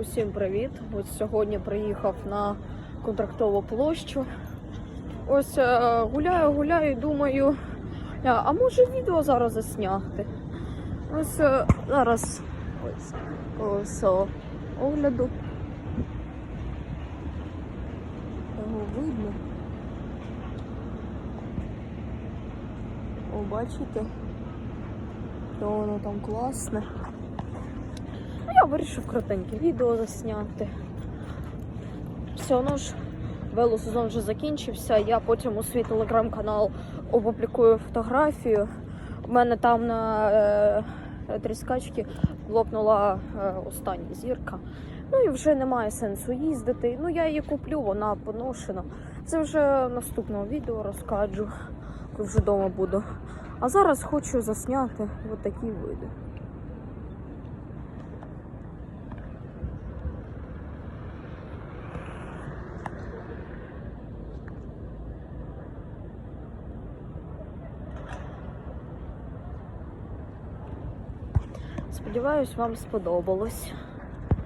Усім привіт! Ось сьогодні приїхав на контрактову площу. Ось е, гуляю, гуляю думаю, а, а може відео зараз засняти? Ось е, зараз ось колесо огляду. Його видно. О, бачите? То воно там класне. Ну, я вирішив коротеньке відео засняти. Все одно ж велосезон вже закінчився. Я потім у свій телеграм-канал опублікую фотографію. У мене там на е, тріскачці лопнула е, остання зірка. Ну і вже немає сенсу їздити. Ну я її куплю, вона поношена. Це вже наступного відео розкажу, коли вже вдома буду. А зараз хочу засняти от такі види. Сподіваюсь, вам сподобалось.